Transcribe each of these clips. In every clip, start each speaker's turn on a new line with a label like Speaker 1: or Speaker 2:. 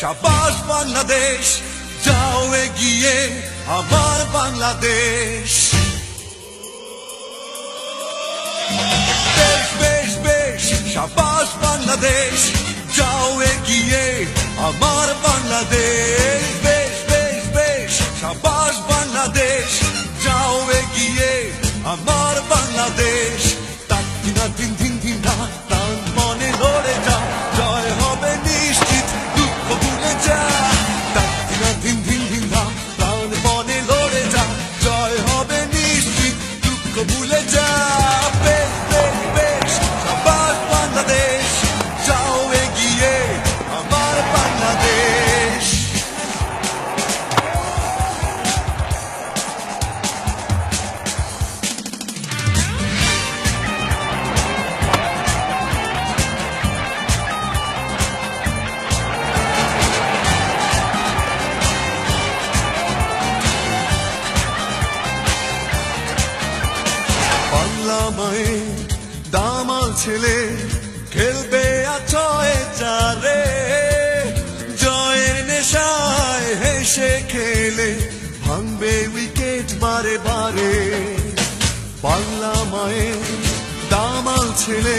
Speaker 1: সাবাস বাংলাদেশ, যাও এগিয়ে আমার বাংলাদেশ। বেশ বেশ বেশ, সাবাস বাংলাদেশ, যাও এগিয়ে আমার বাংলাদেশ। বেশ বেশ বেশ, সাবাস বাংলাদেশ, যাও এগিয়ে আমার বাংলাদেশ। তাক দিনা বাংলা দামাল ছেলে, খেলবে আছয় চারে। জয়ের নেশায় হেসে খেলে, ভাঙবে উইকেট বারে বারে। বাংলা মায়ের দামাল ছেলে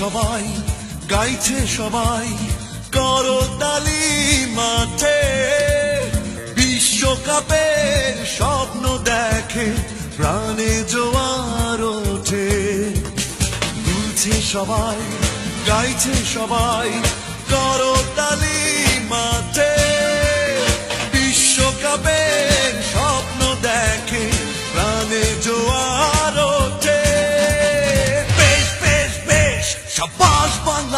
Speaker 1: সবাই, গাইছে সবাই, করো তালি মাঠে। বিশ্বকাপের স্বপ্ন দেখে, প্রাণে জোয়ার ওঠে। দুলছে সবাই, গাইছে সবাই, করো